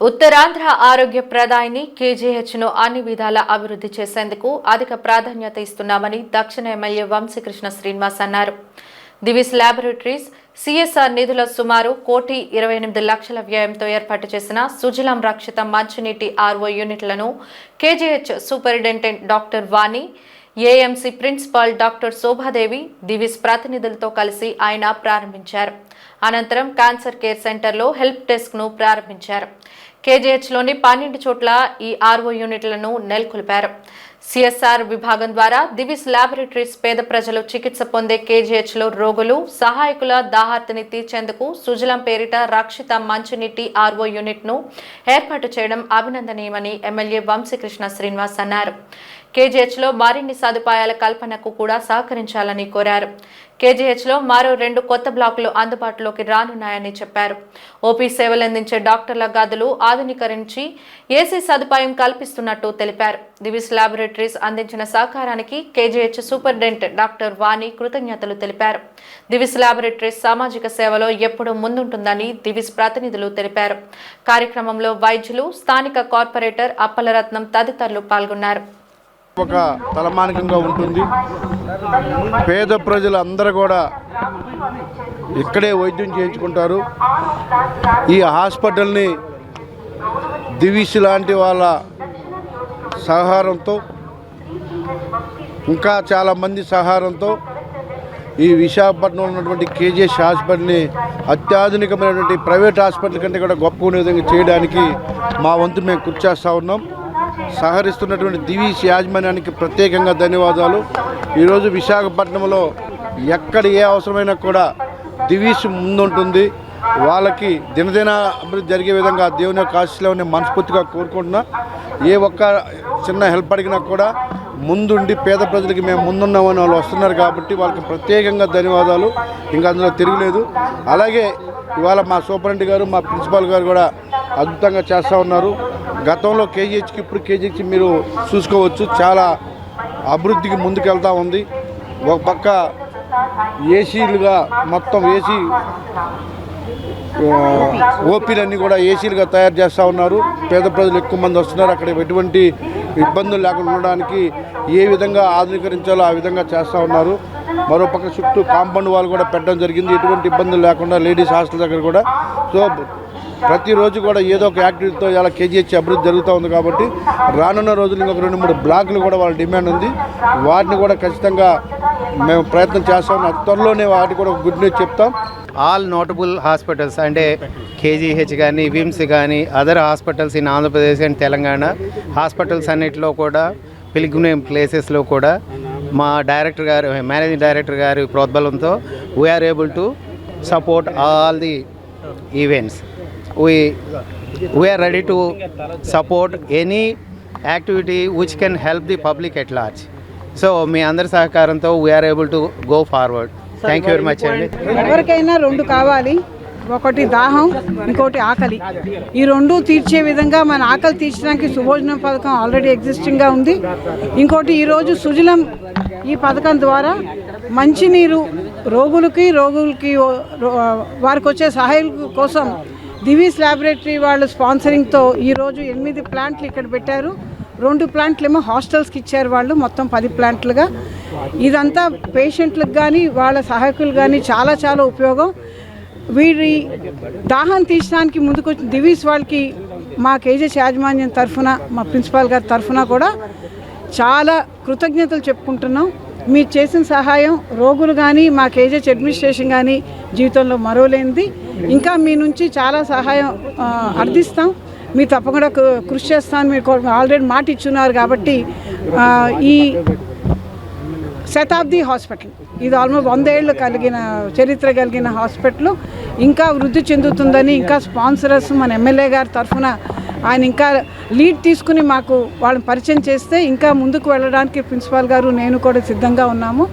ఉత్తరాంధ్ర ఆరోగ్య ప్రదాయిని కేజీహెచ్ను అన్ని విధాల అభివృద్ధి చేసేందుకు అధిక ప్రాధాన్యత ఇస్తున్నామని దక్షిణ ఎమ్మెల్యే వంశీకృష్ణ శ్రీనివాస్ అన్నారు. దివిస్ ల్యాబొరేటరీస్ సిఎస్ఆర్ నిధుల సుమారు కోటి ఇరవై ఎనిమిది లక్షల వ్యయంతో ఏర్పాటు చేసిన సుజలం రక్షిత మంచినీటి ఆర్ఓ యూనిట్లను KGH superintendent doctor Vani AMC principal doctor Shobhadevi Divis ప్రతినిధులతో కలిసి ఆయన ప్రారంభించారు. అనంతరం క్యాన్సర్ కేర్ సెంటర్లో హెల్ప్ డెస్క్ను ప్రారంభించారు. కేజీహెచ్లోని పన్నెండు చోట్ల ఈ ఆర్ఓ యూనిట్లను నెలకొల్పారు. సిఎస్ఆర్ విభాగం ద్వారా దివిస్ ల్యాబొరేటరీస్ పేద ప్రజలు చికిత్స పొందే కేజీహెచ్లో రోగులు సహాయకుల దాహార్తిని తీర్చేందుకు సుజలం పేరిట రక్షిత మంచినీటి ఆర్ఓ యూనిట్ను ఏర్పాటు చేయడం అభినందనీయమని ఎమ్మెల్యే వంశీకృష్ణ శ్రీనివాస్ అన్నారు. కేజీహెచ్లో మరిన్ని సదుపాయాల కల్పనకు కూడా సహకరించాలని కోరారు. కేజీహెచ్లో మరో రెండు కొత్త బ్లాకులు అందుబాటులోకి రానున్నాయని చెప్పారు. ఓపీ సేవలందించే డాక్టర్ల గదులు ఆధునీకరించి ఏసీ సదుపాయం కల్పిస్తున్నట్టు తెలిపారు. దివిస్ ల్యాబొరేటరీస్ అందించిన సహకారానికి కేజీహెచ్ సూపరింటెండెంట్ డాక్టర్ వాణి కృతజ్ఞతలు తెలిపారు. దివిస్ ల్యాబొరేటరీస్ సామాజిక సేవలో ఎప్పుడూ ముందుంటుందని దివిస్ ప్రతినిధులు తెలిపారు. కార్యక్రమంలో వైద్యులు స్థానిక కార్పొరేటర్ అప్పలరత్నం తదితరులు పాల్గొన్నారు. ఒక తలమానికంగా ఉంటుంది. పేద ప్రజలు అందరూ కూడా ఇక్కడే వైద్యం చేయించుకుంటారు. ఈ హాస్పిటల్ని దివిస్ లాంటి వాళ్ళ సహకారంతో ఇంకా చాలామంది సహకారంతో ఈ విశాఖపట్నంలో ఉన్నటువంటి కేజీఎస్ హాస్పిటల్ని అత్యాధునికమైనటువంటి ప్రైవేట్ హాస్పిటల్ కంటే కూడా గొప్ప విధంగా చేయడానికి మా వంతు మేము కృషి చేస్తూ ఉన్నాం. సహకరిస్తున్నటువంటి దివీస్ యాజమాన్యానికి ప్రత్యేకంగా ధన్యవాదాలు. ఈరోజు విశాఖపట్నంలో ఎక్కడ ఏ అవసరమైనా కూడా దివీస్ ముందుంటుంది. వాళ్ళకి దినదిన అభివృద్ధి జరిగే విధంగా దేవుని యొక్క ఆశీస్సులో నేను మనస్ఫూర్తిగా కోరుకుంటున్నా. ఏ ఒక్క చిన్న హెల్ప్ అడిగినా కూడా ముందుండి పేద ప్రజలకి మేము ముందున్నామని వాళ్ళు వస్తున్నారు కాబట్టి వాళ్ళకి ప్రత్యేకంగా ధన్యవాదాలు. ఇంకా అందులో తిరగలేదు. అలాగే ఇవాళ మా సూపరింటెండెంట్ గారు మా ప్రిన్సిపాల్ గారు కూడా అద్భుతంగా చేస్తూ ఉన్నారు. గతంలో కేజీహెచ్కి ఇప్పుడు కేజీహెచ్కి మీరు చూసుకోవచ్చు. చాలా అభివృద్ధికి ముందుకెళ్తా ఉంది. ఒక పక్క ఏసీలుగా మొత్తం ఏసీ ఓపీలన్నీ కూడా ఏసీలుగా తయారు చేస్తూ ఉన్నారు. పేద ప్రజలు ఎక్కువ మంది వస్తున్నారు. అక్కడ ఎటువంటి ఇబ్బందులు లేకుండా ఉండడానికి ఏ విధంగా ఆధునీకరించాలో ఆ విధంగా చేస్తూ ఉన్నారు. మరోపక్క చుట్టూ కాంపౌండ్ వాళ్ళు కూడా పెట్టడం జరిగింది. ఎటువంటి ఇబ్బందులు లేకుండా లేడీస్ హాస్టల్ దగ్గర కూడా. సో ప్రతిరోజు కూడా ఏదో ఒక యాక్టివిటీతో ఇలా కేజీహెచ్ అభివృద్ధి జరుగుతూ ఉంది కాబట్టి రానున్న రోజులు ఇంకొక రెండు మూడు బ్లాక్లు కూడా వాళ్ళ డిమాండ్ ఉంది. వాటిని కూడా ఖచ్చితంగా మేము ప్రయత్నం చేస్తాం. అతి త్వరలోనే వాటి కూడా గుడ్ న్యూస్ చెప్తాం. ఆల్ నోటబుల్ హాస్పిటల్స్ అంటే కేజీహెచ్ కానీ విమ్స్ కానీ other hospitals in Andhra Pradesh and Telangana hospitals అన్నిటిలో కూడా పిలిగ్రిమ్ ప్లేసెస్లో కూడా మా డైరెక్టర్ గారు మేనేజింగ్ డైరెక్టర్ గారి ప్రోద్బలంతో we are able to support all the events we we are ready to support any activity which can help the public at large so మీ అందరి సహకారంతో we are able to go forward thank you very much అండి ఎవరికైనా రెండు కావాలి ఒకటి దాహం ఇంకోటి ఆకలి. ఈ రెండు తీర్చే విధంగా మన ఆకలి తీర్చడానికి సుభోజనం పథకం ఆల్రెడీ ఎగ్జిస్టింగ్గా ఉంది. ఇంకోటి ఈరోజు సుజలం ఈ పథకం ద్వారా మంచినీరు రోగులకి రోగులకి రో- వారికి వచ్చే సహాయం కోసం దివీస్ ల్యాబొరేటరీ వాళ్ళు స్పాన్సరింగ్తో ఈరోజు ఎనిమిది ప్లాంట్లు ఇక్కడ పెట్టారు. రెండు ప్లాంట్లు ఏమో హాస్టల్స్కి ఇచ్చారు వాళ్ళు మొత్తం పది ప్లాంట్లుగా. ఇదంతా పేషెంట్లకు కానీ వాళ్ళ సహాయకులు కానీ చాలా చాలా ఉపయోగం. వీరి దాహం తీర్చడానికి ముందుకు వచ్చిన దివీస్ వాళ్ళకి మా కేజెస్ యాజమాన్యం తరఫున మా ప్రిన్సిపాల్ గారి తరఫున కూడా చాలా కృతజ్ఞతలు చెప్పుకుంటున్నాం. మీరు చేసిన సహాయం రోగులు కానీ మా కేజెస్ అడ్మినిస్ట్రేషన్ కానీ జీవితంలో మరోలేనిది. ఇంకా మీ నుంచి చాలా సహాయం అర్థిస్తాం. మీరు తప్పకుండా కృ- కృషి చేస్తాను మీరు ఆల్రెడీ మాట ఇచ్చున్నారు కాబట్టి ఈ శతాబ్ది హాస్పిటల్. ఇది ఆల్మోస్ట్ వందేళ్ళు కలిగిన చరిత్ర కలిగిన హాస్పిటల్. ఇంకా వృద్ధి చెందుతుందని ఇంకా స్పాన్సరర్స్ మన ఎమ్మెల్యే గారి తరఫున ఆయన ఇంకా లీడ్ తీసుకుని మాకు వాళ్ళని పరిచయం చేస్తే ఇంకా ముందుకు వెళ్ళడానికి ప్రిన్సిపాల్ గారు నేను కూడా సిద్ధంగా ఉన్నాము.